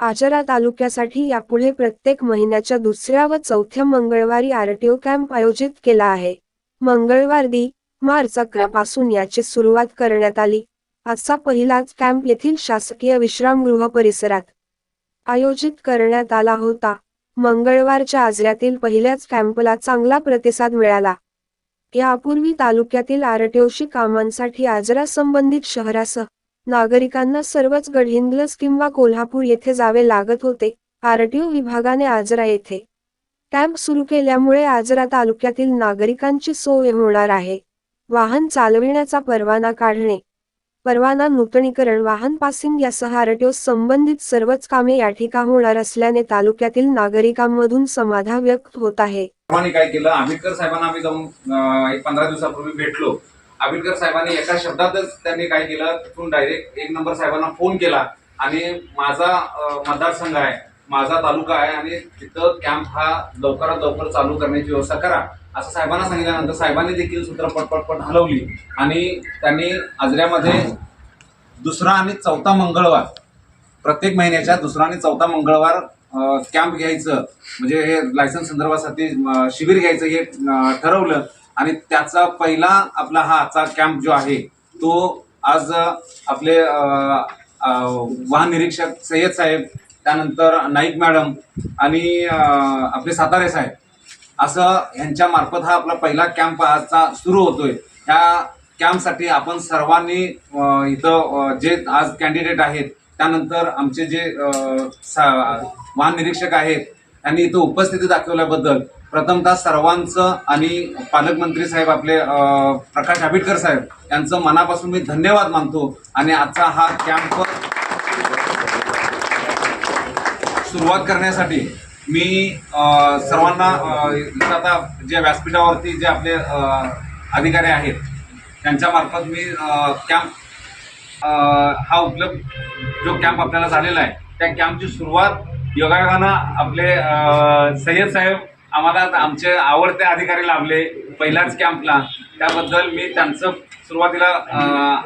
आचरा तालुक्यासाठी यापुढे प्रत्येक महिन्याच्या दुसऱ्या व चौथ्या मंगळवारी आरटीओ कॅम्प आयोजित केला आहे. मंगळवार दि मार्च अकरा पासून याची सुरुवात करण्यात आली. आजचा पहिलाच कॅम्प येथील शासकीय विश्रामगृह परिसरात आयोजित करण्यात आला होता. मंगळवारच्या आजऱ्यातील पहिल्याच कॅम्पला चांगला प्रतिसाद मिळाला. यापूर्वी तालुक्यातील आरटीओशी कामांसाठी आजरा संबंधित शहरासह नागरिकांना सर्वच गडहिंग्लज किंवा कोल्हापूर येथे जावे लागत होते आरटीओ विभागाने आजरा येथे. कॅम्प सुरू केल्यामुळे आजरा तालुक्यातील नागरिकांची सोय होणार आहे. वाहन चालविण्याचा परवाना काढणे. परवाना नूतनीकरण वाहन पासिंग यासह आरटीओ संबंधित सर्वच कामे या ठिकाणी होणार असल्याने तालुक्यातील नागरिकांमधून समाधान व्यक्त होत आहे. काय केलं? आंबेडकर साहेबांना आम्ही जाऊन एक पंधरा दिवसापूर्वी भेटलो. आबिलकर साहेबांनी एका शब्दातच त्यांनी काय केलं तिथून डायरेक्ट एक नंबर साहेबांना फोन केला आणि माझा मतदारसंघ आहे माझा तालुका आहे आणि तिथं कॅम्प हा लवकरात लवकर चालू करण्याची व्यवस्था करा असं साहेबांना सांगितल्यानंतर साहेबांनी देखील सूत्र पटपटपट हलवली आणि त्यांनी आजऱ्यामध्ये दुसरा आणि चौथा मंगळवार प्रत्येक महिन्याच्या दुसरा आणि चौथा मंगळवार कॅम्प घ्यायचं म्हणजे हे लायसन्स संदर्भासाठी शिबिर घ्यायचं हे ठरवलं. आणि त्याचा पहिला आपला हा आजचा कॅम्प जो आहे तो आज आपले वाहन निरीक्षक सय्यद साहेब त्यानंतर नाईक मॅडम आणि आपले सातारे साहेब असं यांच्या मार्फत हा आपला पहिला कॅम्प आजचा सुरू होतोय. ह्या कॅम्पसाठी आपण सर्वांनी इथं जे आज कॅन्डिडेट आहेत त्यानंतर आमचे जे सा- वाहन निरीक्षक आहेत त्यांनी इथं उपस्थिती दाखवल्याबद्दल प्रथमतः सर्वांचं आणि पालकमंत्री साहेब आपले प्रकाश आंबेडकर साहेब यांचं मनापासून मी धन्यवाद मानतो आणि आजचा हा कॅम्प सुरुवात करण्यासाठी मी सर्वांना आता जे व्यासपीठावरती जे आपले अधिकारी आहेत त्यांच्यामार्फत मी कॅम्प हा उपलब्ध जो कॅम्प आपल्याला झालेला आहे त्या कॅम्पची सुरुवात योगायोगानं आपले सय्यद साहेब आम्हाला आमचे आवडते अधिकारी लाभले पहिलाच कॅम्पला. त्याबद्दल मी त्यांचं सुरुवातीला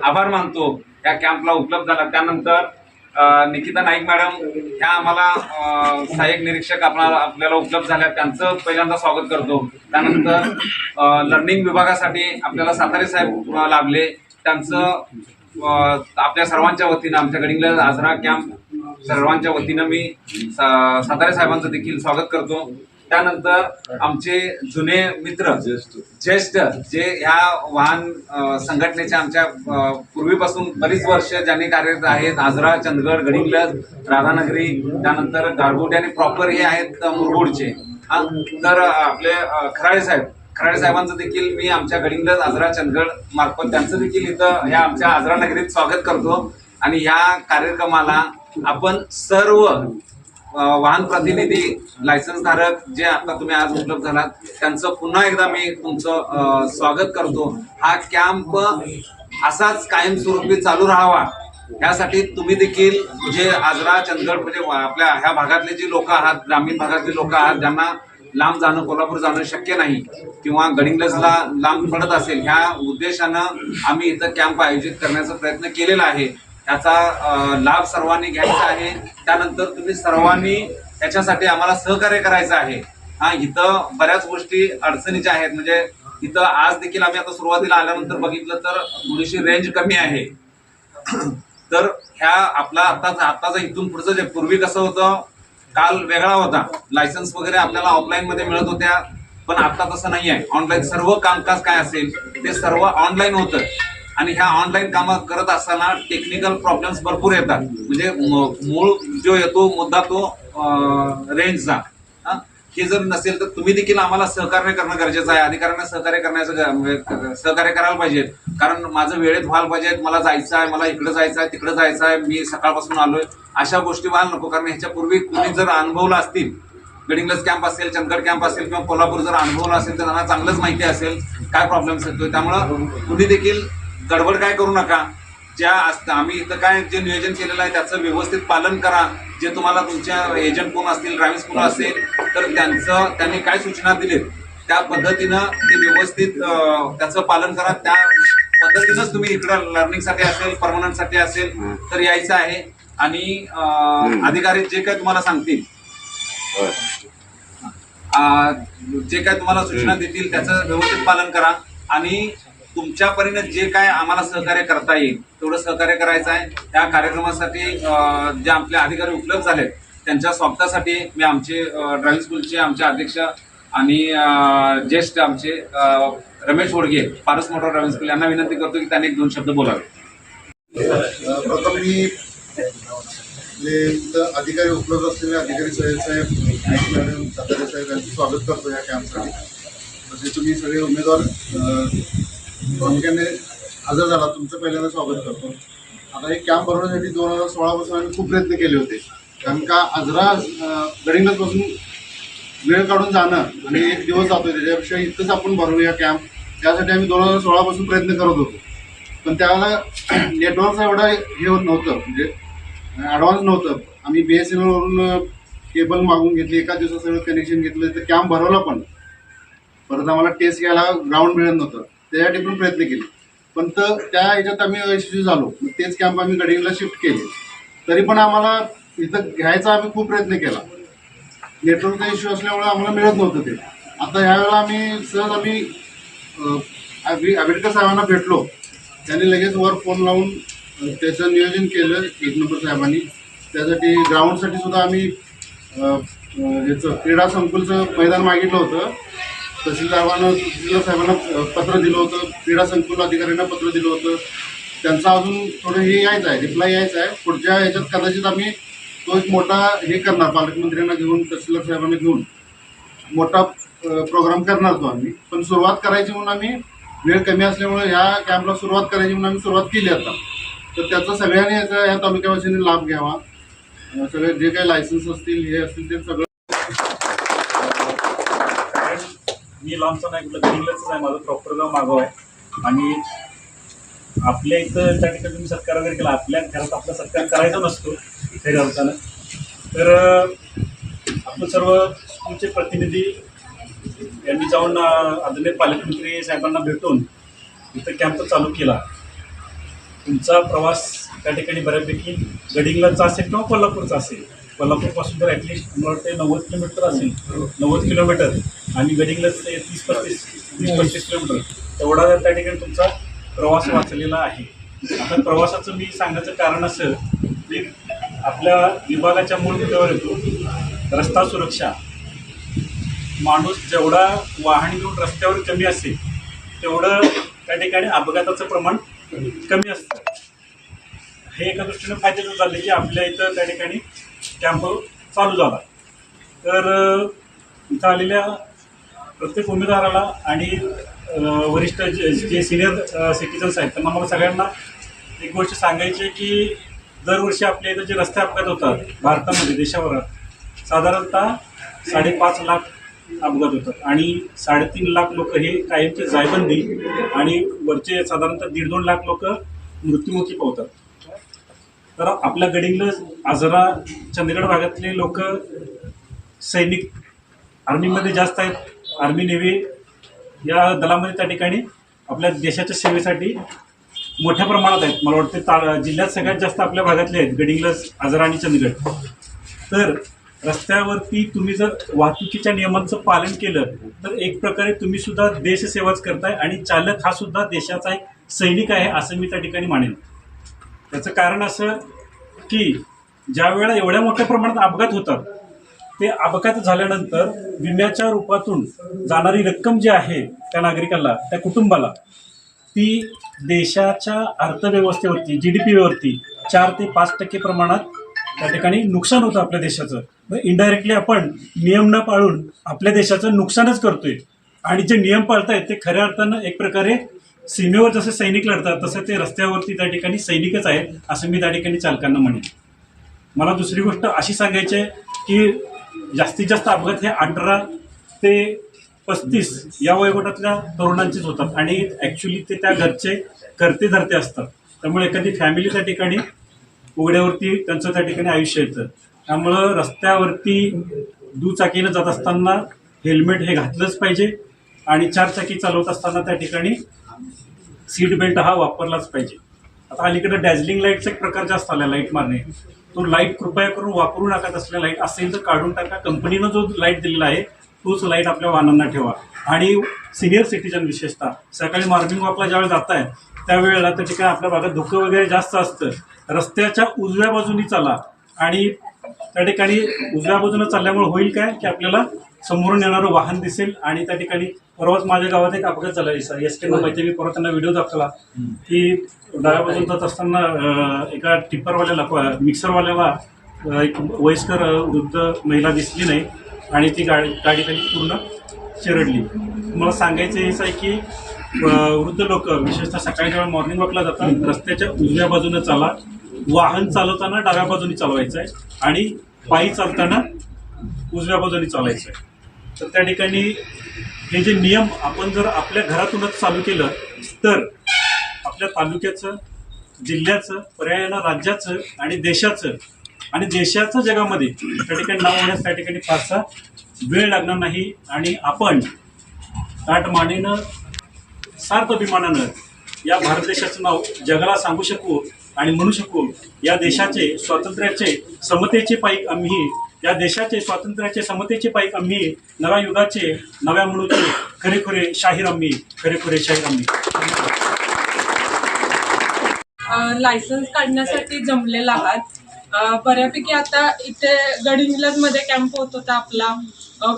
आभार मानतो. या कॅम्पला उपलब्ध झाला. त्यानंतर निकिता नाईक मॅडम ह्या आम्हाला सहाय्यक निरीक्षक आपल्याला आपल्याला उपलब्ध झाल्या. त्यांचं पहिल्यांदा स्वागत करतो. त्यानंतर लर्निंग विभागासाठी आपल्याला सातारे साहेब लाभले. त्यांचं आपल्या सर्वांच्या वतीनं आमच्या गडिंगला आजरा कॅम्प सर्वांच्या वतीनं मी सा- सातारे साहेबांचं देखील स्वागत करतो. त्यानंतर आमचे जुने मित्र ज्येष्ठ. जे ह्या वाहन संघटनेच्या आमच्या पूर्वीपासून बरीच वर्ष ज्यांनी कार्यरत आहेत आजरा चंदगड गडिंग्लज राधानगरी त्यानंतर गारगोटे आणि प्रॉपर हे आहेत मुरगुडचे. तर आपले खराळे साहेब. खराळे साहेबांचं देखील मी आमच्या गडिंग्लज आजरा चंदगड मार्फत त्यांचं देखील इथं ह्या आमच्या आजरा नगरीत स्वागत करतो. आणि ह्या कार्यक्रमाला आपण सर्व वाहन प्रतिनिधी लायसन्स धारक जे आता तुम्ही आज उपलब्ध झालात त्यांचं पुन्हा एकदा मी तुमचं स्वागत करतो. हा कॅम्प असाच कायमस्वरूपी चालू राहावा. यासाठी तुम्ही देखील जे आजरा चंदगड म्हणजे वा- आपल्या ह्या भागातले जे लोक आहात ग्रामीण भागातले लोक आहात ज्यांना लांब जाणं कोल्हापूर जाणं शक्य नाही किंवा गडिंगलजला लांब पडत असेल ह्या उद्देशानं आम्ही इथं कॅम्प आयोजित करण्याचा प्रयत्न केलेला आहे. त्याचा लाभ सर्वांनी घ्यायचा आहे. त्यानंतर तुम्ही सर्वांनी त्याच्यासाठी आम्हाला सहकार्य करायचं आहे. हा इथं बऱ्याच गोष्टी अडचणीच्या आहेत. म्हणजे इथं आज देखील आम्ही आता सुरुवातीला आल्यानंतर बघितलं तर थोडीशी रेंज कमी आहे. तर ह्या आपला आताचा आताचा इथून पुढचं जे पूर्वी कसं होतं काल वेगळा होता. लायसन्स वगैरे आपल्याला ऑफलाईन मध्ये मिळत होत्या पण आता तसं नाही आहे ऑनलाईन सर्व कामकाज काय असेल ते सर्व ऑनलाईन होतं. आणि ह्या ऑनलाईन कामं करत असताना टेक्निकल प्रॉब्लेम्स भरपूर येतात. म्हणजे मूळ जो येतो मुद्दा तो रेंजचा हे? जर नसेल तर तुम्ही देखील आम्हाला सहकार्य करणं गरजेचं आहे. अधिकाऱ्यांना सहकार्य करण्याचं म्हणजे, सहकार्य करायला पाहिजे कारण माझं वेळेत व्हायला पाहिजे मला जायचं आहे मला इकडे जायचं आहे तिकडे जायचं आहे. मी सकाळपासून आलोय. अशा गोष्टी व्हायला नको. कारण ह्याच्यापूर्वी कुणी जर अनुभवलं असतील गडिंग्लज कॅम्प असेल चंदगड कॅम्प असेल किंवा कोल्हापूर जर अनुभवलं असेल तर त्यांना चांगलंच माहिती असेल काय प्रॉब्लेम्स येतोय. त्यामुळं कुणी देखील गडबड काय करू नका. ज्या आम्ही इथं काय जे नियोजन केलेलं आहे त्याचं व्यवस्थित पालन करा. जे तुम्हाला तुमच्या एजंट कोण असतील ड्रायव्हिंग कोण असेल तर त्यांचं त्यांनी काय सूचना दिलीत त्या पद्धतीनं ते व्यवस्थित त्याचं पालन करा. त्या पद्धतीनंच तुम्ही इकडं लर्निंगसाठी असेल परमनंटसाठी असेल तर यायचं आहे. आणि अधिकारी जे काही तुम्हाला सांगतील जे काय तुम्हाला सूचना देतील त्याचं व्यवस्थित पालन करा. आणि तुमच्या परीने जे काय आम्हाला सहकार्य करता येईल तेवढं सहकार्य करायचं आहे. त्या कार्यक्रमासाठी जे आपले अधिकारी उपलब्ध झालेत त्यांच्या स्वागतासाठी मी आमचे ड्रायव्हिंग स्कूलचे आमचे अध्यक्ष आणि ज्येष्ठ आमचे Ramesh Hodge Paras motor driving school यांना विनंती करतो की त्यांनी एक दोन शब्द बोलावे. प्रथम मी अधिकारी उपलब्ध असलेले अधिकारी साहेब साहेब सातारे साहेब यांचं स्वागत करतो या कॅम्पसाठी तसे म्हणजे तुम्ही सगळे उमेदवार अं, प्रामुख्याने हजर झाला. तुमचं पहिल्यांदा स्वागत करतो. आता हे कॅम्प भरवण्यासाठी दोन हजार सोळापासून आम्ही खूप प्रयत्न केले होते. कारण का आजरा अं, गडिंगजपासून वेळ काढून जाणं आणि एक दिवस जातो त्याच्यापेक्षा इथंच आपण भरूया कॅम्प त्यासाठी आम्ही दोन हजार सोळापासून प्रयत्न करत होतो. पण त्यावेळेला नेटवर्कचा एवढा हे होत नव्हतं. म्हणजे ॲडव्हान्स नव्हतं. आम्ही बी एस एन एलवरून केबल मागून घेतली. एका दिवसात सगळं कनेक्शन घेतलं. तर कॅम्प भरवला पण. परत आम्हाला टेस्ट घ्यायला ग्राउंड मिळत नव्हतं. त्यासाठी पण प्रयत्न केले. पण तर त्या ह्याच्यात आम्ही यशस्वी झालो. मग तेच कॅम्प आम्ही गडिंगला शिफ्ट केले. तरी पण आम्हाला इथं घ्यायचा आम्ही खूप प्रयत्न केला. नेटवर्कचा इश्यू असल्यामुळे आम्हाला मिळत नव्हतं ते. आता ह्यावेळेला आम्ही सहज आम्ही आंबेडकर साहेबांना भेटलो. त्यांनी लगेच वर फोन लावून त्याचं नियोजन केलं एक नंबर साहेबांनी. त्यासाठी ग्राउंडसाठी सुद्धा आम्ही याचं ह्याचं क्रीडा संकुलचं मैदान मागितलं होतं. तहसीलदारांना तहसीलदार साहेबांना पत्र दिलं होतं. क्रीडा संकुल अधिकाऱ्यांना पत्र दिलं होतं. त्यांचं अजून थोडं हे यायचं आहे रिप्लाय यायचं आहे. पुढच्या याच्यात कदाचित आम्ही तो एक मोठा हे करणार पालकमंत्र्यांना घेऊन तहसीलदार साहेबांना घेऊन. मोठा प्रोग्राम करणार तो आम्ही. पण सुरुवात करायची म्हणून आम्ही वेळ कमी असल्यामुळे ह्या कॅम्पला सुरुवात करायची म्हणून आम्ही सुरुवात केली आता. तर त्याचा सगळ्यांनी याचा ह्या तालुक्यावासींनी लाभ घ्यावा. सगळे जे काही लायसन्स असतील हे असतील ते सगळं मी लांबचा नाही कुठलं गडिंगलाच आहे. माझं प्रॉपर गाव मागव आहे. आणि आपल्या इथं त्या ठिकाणी तुम्ही सत्कार वगैरे केला आपल्या घरात आपला सत्कार करायचा नसतो हे घालताना तर आपलं आपण सर्व स्कूलचे प्रतिनिधी यांनी जाऊन आदरणीय पालकमंत्री साहेबांना भेटून इथं कॅम्प चालू केला. तुमचा प्रवास त्या ठिकाणी बऱ्यापैकी गडिंगलाचा असेल किंवा कोल्हापूरचा असेल. कोल्हापूरपासून तर ॲटलिस्ट मला वाटते नव्वद किलोमीटर असेल. नव्वद किलोमीटर. आणि गडिंगलाच ते तीस पस्तीस तीस पस्तीस किलोमीटर. तेवढा त्या ठिकाणी तुमचा प्रवास वाचलेला आहे. आता प्रवासाचं मी सांगायचं कारण असं की आपल्या विभागाच्या मूळ मुद्द्यावर येतो. रस्ता सुरक्षा. माणूस जेवढा वाहन घेऊन रस्त्यावर कमी असेल तेवढं त्या ठिकाणी अपघाताचं प्रमाण कमी असतं. हे एका दृष्टीनं फायद्याचं झालं की आपल्या इथं त्या ठिकाणी कॅम्प चालू झाला. तर इथं आलेल्या प्रत्येक उमेदवाराला आणि वरिष्ठ जे जे सिनियर सिटीजन्स आहेत त्यांना मला सगळ्यांना एक गोष्ट सांगायची आहे की दरवर्षी आपल्या इथं जे रस्ते अपघात होतात भारतामध्ये देशाभरात साधारणतः साडेपाच लाख अपघात होतात आणि साडेतीन लाख लोक हे कायमचे जायबंदी आणि वरचे साधारणतः दीड दोन लाख लोक मृत्युमुखी पावतात तर आपल्या गडिंगलं आजरा चंदगड भागातले लोक सैनिक आर्मीमध्ये जास्त आहेत. आर्मी नेव्ही या दलामध्ये त्या ठिकाणी आपल्या देशाच्या सेवेसाठी मोठ्या प्रमाणात आहेत. मला वाटते ता जिल्ह्यात सगळ्यात जास्त आपल्या भागातले आहेत गडिंग्लज आजरा आणि चंदगड. तर रस्त्यावरती तुम्ही जर वाहतुकीच्या नियमांचं पालन केलं तर एक प्रकारे तुम्ही सुद्धा देशसेवाच करताय आणि चालक हा सुद्धा देशाचा एक सैनिक आहे असं मी त्या ठिकाणी मानेन. त्याचं कारण असं की ज्या वेळेला एवढ्या मोठ्या प्रमाणात अपघात होतात ते अपघात झाल्यानंतर विम्याच्या रूपातून जाणारी रक्कम जी आहे त्या नागरिकाला त्या कुटुंबाला ती देशाच्या अर्थव्यवस्थेवरती जी डी पीवरती चार ते पाच टक्के प्रमाणात त्या ठिकाणी नुकसान होतं आपल्या देशाचं. मग इनडायरेक्टली आपण नियम न पाळून आपल्या देशाचं नुकसानच करतोय. आणि जे नियम पाळतायत ते खऱ्या अर्थानं एक प्रकारे सीमेवर जसे सैनिक लढतात तसे ते रस्त्यावरती त्या ठिकाणी सैनिकच आहेत असं मी त्या ठिकाणी चालकांना म्हणेन. मला दुसरी गोष्ट अशी सांगायची आहे की जास्तीत जास्त अपघात हे अठरा ते पस्तीस या वयोगटातल्या तरुणांचेच होतात. आणि ॲक्च्युली ते त्या घरचे करते धरते असतात. त्यामुळे एखादी फॅमिली त्या ठिकाणी उघड्यावरती त्यांचं त्या ठिकाणी आयुष्य येतं. त्यामुळं रस्त्यावरती दुचाकीनं जात असताना हेल्मेट हे घातलंच पाहिजे आणि चारचाकी चालवत असताना त्या ठिकाणी सीट बेल्ट हा वापरलाच पाहिजे. आता अलीकडे डॅझलिंग लाईटचा एक प्रकार जास्त आला लाइट मारणे. तो लाइट कृपया करून वापरू नका तसला लाइट असेल तर काढून टाका. कंपनीनं जो लाइट दिलेला आहे तोच लाइट आपल्या वाहनांना ठेवा. आणि सिनियर सिटीजन विशेषतः सकाळी मॉर्निंग वॉकला ज्यावेळी जात आहे त्यावेळेला त्या ठिकाणी आपल्या भागात धुकं वगैरे जास्त असतं. रस्त्याच्या उजव्या बाजूनी चाला. आणि त्या ठिकाणी उजव्या बाजूने चालल्यामुळे होईल काय? की आपल्याला समोरून येणारं वाहन दिसेल आणि त्या ठिकाणी परवाच माझ्या गावात एक अपघात झाला. एस टी माहिती मी परत त्यांना व्हिडिओ दाखवला. की डाव्या बाजून जात असताना एका टिप्परवाल्याला मिक्सरवाल्याला एक वयस्कर वृद्ध महिला दिसली नाही आणि ती गाडी गाडी खाली पूर्ण चिरडली. मला सांगायचं हेच आहे की वृद्ध लोक विशेषतः सकाळी जेव्हा मॉर्निंग वॉकला जातात रस्त्याच्या उजव्या बाजूने चाला. वाहन चालवताना डाव्या बाजूने चालवायचं आहे आणि पायी चालताना उजव्या बाजूने चालायचं आहे तर त्या ठिकाणी हे जे नियम आपण जर आपल्या घरातूनच चालू केलं तर आपल्या तालुक्याचं जिल्ह्याचं पर्यायानं राज्याचं आणि देशाचं आणि देशाचं जगामध्ये त्या ठिकाणी नाव होण्यास त्या ठिकाणी फारसा वेळ लागणार नाही आणि आपण ताटमानेनं सार्थ अभिमानानं या भारत देशाचं नाव जगाला सांगू शकू आणि म्हणू शकू या देशाचे स्वातंत्र्याचे समतेचे पाईक आम्ही या देशाचे स्वातंत्र्याचे समतेचे पाईक आम्ही नव्या युगाचे नव्या म्हणूचे खरेखुरे शाहीर आम्ही खरेखुरे शाहीर आम्ही. लायसन्स काढण्यासाठी जमलेला आहात. बऱ्यापैकी आता इथे गडिंग्लजमध्ये कॅम्प होत होता आपला.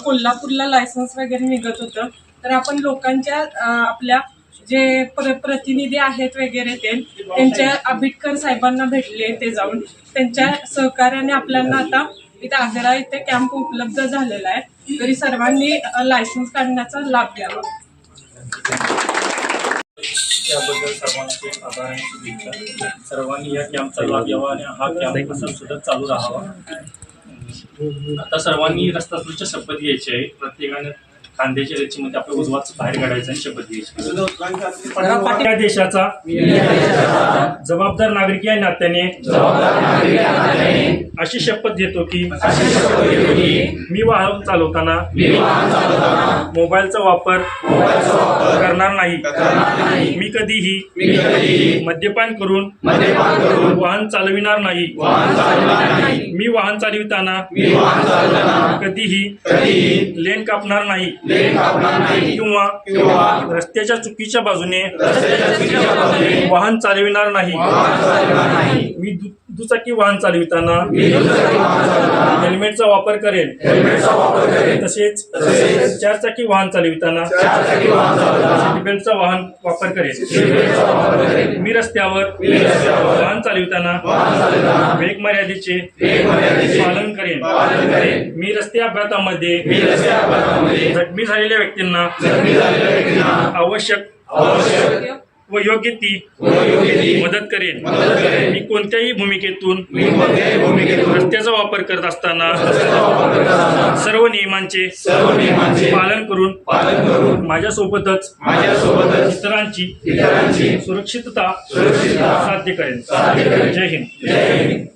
कोल्हापूरला लायसन्स वगैरे निघत होतं. तर आपण लोकांच्या आपल्या जे प्र प्रतिनिधी आहेत वगैरे ते त्यांच्या आंबेडकर साहेबांना भेटले ते जाऊन. त्यांच्या सहकार्याने आपल्याला आता इथे आग्रा इथे कॅम्प उपलब्ध झालेला आहे. तरी सर्वांनी लायसन्स काढण्याचा लाभ घ्यावा. त्याबद्दल सर्वांचे आभार आणि शुभेच्छा. सर्वांनी या कॅम्पचा लाभ घ्यावा आणि हा कॅम्प असा सुद्धा चालू राहावा. आता सर्वांनी रस्ता सुरक्षा शपथ घ्यायची आहे. प्रत्येकाने खांद्याच्या रेचीमध्ये आपल्या उजवाचं बाहेर काढायचं आणि शपथ घ्यायची. या देशाचा जबाबदार नागरिक या नात्याने अशी शपथ घेतो की मी वाहन चालवताना मोबाईलचा वापर करणार नाही. मी कधीही मद्यपान करून वाहन चालविणार नाही. मी वाहन चालविताना कधीही लेन कापणार नाही. किंवा रस्त्याच्या चुकीच्या बाजूने वाहन चालविणार नाही. मी दु- दुचाकी वाहन चालविताना हेल्मेटचा वापर करेन तसेच चारचाकी वाहन चालविताना सीटबेल्टचा वाहन वापर करेन मी रस्त्यावर वाहन चालविताना वेग मर्यादेचे पालन करेन. मी रस्ते अपघातामध्ये जखमी झालेल्या व्यक्तींना आवश्यक व योग्य ती मदत करेन. मी कोणत्याही भूमिकेतून रस्त्याचा वापर करत असताना सर्व नियमांचे पालन करून माझ्यासोबतच इतरांची सुरक्षितता साध्य करेन. जय हिंद.